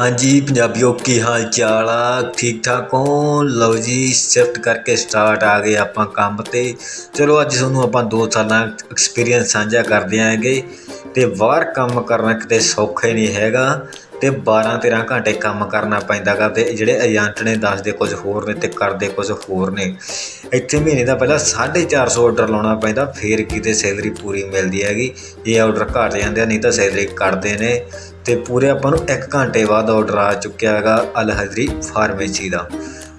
ਹਾਂਜੀ ਪੰਜਾਬੀਓ ਕੀ ਹਾਲ ਚਾਲ ਆ? ਠੀਕ ਠਾਕ ਹੋ? ਲਓ ਜੀ ਸ਼ਿਫਟ ਕਰਕੇ ਸਟਾਰਟ ਆ ਗਏ ਆਪਾਂ ਕੰਮ ਤੇ। ਚਲੋ, ਅੱਜ ਤੁਹਾਨੂੰ ਆਪਾਂ ਦੋ ਸਾਲਾਂ ਐਕਸਪੀਰੀਅੰਸ ਸਾਂਝਾ ਕਰਦੇ ਆਂਗੇ। ਤੇ ਬਾਹਰ ਕੰਮ ਕਰਨਾ ਕਿਤੇ ਸੌਖਾ ਹੀ ਨਹੀਂ ਹੈਗਾ। ਤੇ 12 13 ਘੰਟੇ ਕੰਮ ਕਰਨਾ ਪੈਂਦਾ ਗਾ ਤੇ ਜਿਹੜੇ ਏਜੰਟ ਨੇ ਦੱਸਦੇ ਕੁਝ ਹੋਰ ਨੇ ਤੇ ਕਰਦੇ ਕੁਝ ਹੋਰ ਨੇ। ਇੱਥੇ ਮਹੀਨੇ ਦਾ ਪਹਿਲਾਂ 450 ਆਰਡਰ ਲਾਉਣਾ ਪੈਂਦਾ, ਫੇਰ ਕਿਤੇ ਸੈਲਰੀ ਪੂਰੀ ਮਿਲਦੀ ਹੈਗੀ। ਇਹ ਆਰਡਰ ਘਟ ਜਾਂਦੇ ਨਹੀਂ ਤਾਂ ਸੈਲਰੀ ਕੱਟਦੇ ਨੇ। ਤੇ ਪੂਰੇ ਆਪਾਂ ਨੂੰ 1 ਘੰਟੇ ਬਾਅਦ ਆਰਡਰ ਆ ਚੁੱਕਿਆ ਹੈਗਾ ਅਲ ਹਜ਼ਰੀ ਫਾਰਮੇਸੀ ਦਾ।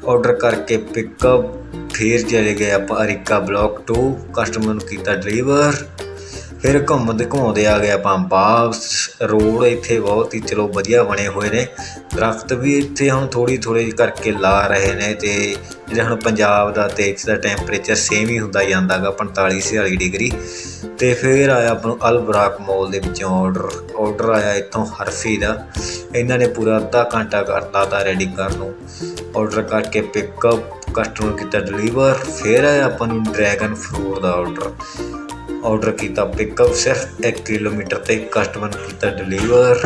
ਆਰਡਰ ਕਰਕੇ ਪਿਕਅਪ ਫਿਰ ਚਲੇ ਗਏ ਆਪਾਂ ਅਰੀਕਾ ਬਲਾਕ 2 ਕਸਟਮਰ ਨੂੰ ਕੀਤਾ ਡਿਲੀਵਰ ਫਿਰ ਘੁੰਮਦੇ ਘੁੰਮਦੇ ਆ ਗਏ ਆਪਾਂ ਵਾਪਸ ਰੋਡ ਇੱਥੇ ਬਹੁਤ ਹੀ ਚਲੋ ਵਧੀਆ ਬਣੇ ਹੋਏ ਨੇ। ਦਰਖਤ ਵੀ ਇੱਥੇ ਹੁਣ ਥੋੜੀ ਥੋੜੀ ਕਰਕੇ ਲਾ ਰਹੇ ਨੇ ਤੇ ਜਿਹੜਾ ਹੁਣ ਪੰਜਾਬ ਦਾ ਤੇ ਇੱਥੇ ਦਾ ਟੈਂਪਰੇਚਰ ਸੇਮ ਹੀ ਹੁੰਦਾ ਜਾਂਦਾਗਾ 45 46 ਡਿਗਰੀ। ਤੇ ਫਿਰ ਆਇਆ ਆਪਾਂ ਨੂੰ ਅਲਬਰਾਕ ਮੋਲ ਦੇ ਵਿੱਚੋਂ ਆਰਡਰ ਆਰਡਰ ਆਇਆ ਇੱਥੋਂ ਹਰਫੀ ਦਾ। ਇਹਨਾਂ ਨੇ ਪੂਰਾ ਅੱਧਾ ਘੰਟਾ ਕਰਤਾ ਤਾ ਰੈਡੀ ਕਰਨ ਨੂੰ। ਆਰਡਰ ਕਰਕੇ ਪਿਕਅਪ ਕਸਟਮਰ ਕੀਤਾ ਡਿਲੀਵਰ ਫਿਰ ਆਇਆ ਆਪਾਂ ਨੂੰ ਡਰੈਗਨ ਫਰੂਟ ਦਾ ਆਰਡਰ ਆਰਡਰ ਕੀਤਾ ਪਿਕਅਪ ਸਿਰਫ 1 ਕਿਲੋਮੀਟਰ ਤੇ ਕਸਟਮਰ ਨੂੰ ਕੀਤਾ ਡਿਲੀਵਰ।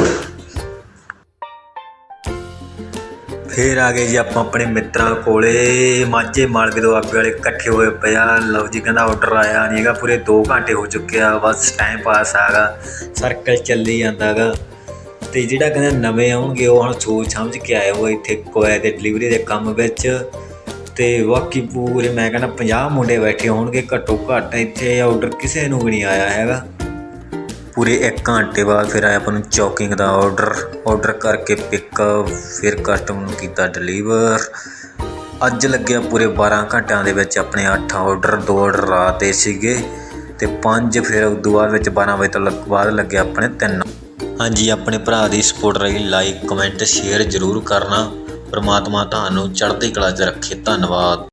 ਫੇਰ ਆ ਗਏ ਜੀ ਆਪਾਂ ਆਪਣੇ ਮਿੱਤਰਾਂ ਕੋਲੇ। ਮਾਝੇ ਮਾਲਵੇ ਤੋਂ ਅੱਗੇ ਵਾਲੇ ਇਕੱਠੇ ਹੋਏ ਪਿਆ ਲਓ ਜੀ, ਕਹਿੰਦਾ ਆਰਡਰ ਆਇਆ ਨਹੀਂ ਹੈਗਾ, ਪੂਰੇ 2 ਘੰਟੇ ਹੋ ਚੁੱਕਿਆ ਬਸ ਟਾਈਮ ਪਾਸ ਆਗਾ ਸਰਕਲ ਚੱਲੀ ਜਾਂਦਾਗਾ ਤੇ ਜਿਹੜਾ ਕਹਿੰਦਾ ਨਵੇਂ ਆਉਣਗੇ, ਉਹ ਹੁਣ ਸੋਚ ਸਮਝ ਕੇ ਆਏ ਹੋਏ ਇੱਥੇ ਕੋਇਆ ਦੇ ਡਿਲੀਵਰੀ ਦੇ ਕੰਮ ਵਿੱਚ। ਤੇ ਬਾਕੀ ਪੂਰੇ ਮੈਂ ਕਹਿੰਦਾ 50 ਮੁੰਡੇ ਬੈਠੇ ਹੋਣਗੇ, ਘੱਟੋ ਘੱਟ ਇੱਥੇ ਆਰਡਰ ਕਿਸੇ ਨੂੰ ਵੀ ਨਹੀਂ ਆਇਆ ਹੈਗਾ। ਪੂਰੇ 1 ਘੰਟੇ ਬਾਅਦ ਫਿਰ ਆਇਆ ਆਪਾਂ ਨੂੰ ਚੌਕਿੰਗ ਦਾ ਆਰਡਰ ਆਰਡਰ ਕਰਕੇ ਪਿਕਅਪ ਫਿਰ ਕਸਟਮਰ ਨੂੰ ਕੀਤਾ ਡਿਲੀਵਰ ਅੱਜ ਲੱਗਿਆ ਪੂਰੇ 12 ਘੰਟਿਆਂ ਦੇ ਵਿੱਚ ਆਪਣੇ 8 ਆਰਡਰ ਦੋ ਆਰਡਰ ਰਾਤ ਦੇ ਸੀਗੇ ਤੇ 5 ਫਿਰ ਉਸ ਤੋਂ ਬਾਅਦ ਵਿੱਚ 12 ਵਜੇ ਤੋਂ ਲੱਗ- ਬਾਅਦ ਲੱਗਿਆ ਆਪਣੇ 3 ਹਾਂਜੀ, ਆਪਣੇ ਭਰਾ ਦੀ ਸਪੋਰਟ ਰਹੀ ਲਾਈਕ ਕਮੈਂਟ ਸ਼ੇਅਰ ਜ਼ਰੂਰ ਕਰਨਾ। ਪ੍ਰਮਾਤਮਾ ਤੁਹਾਨੂੰ ਚੜ੍ਹਦੀ ਕਲਾ 'ਚ ਰੱਖੇ। ਧੰਨਵਾਦ।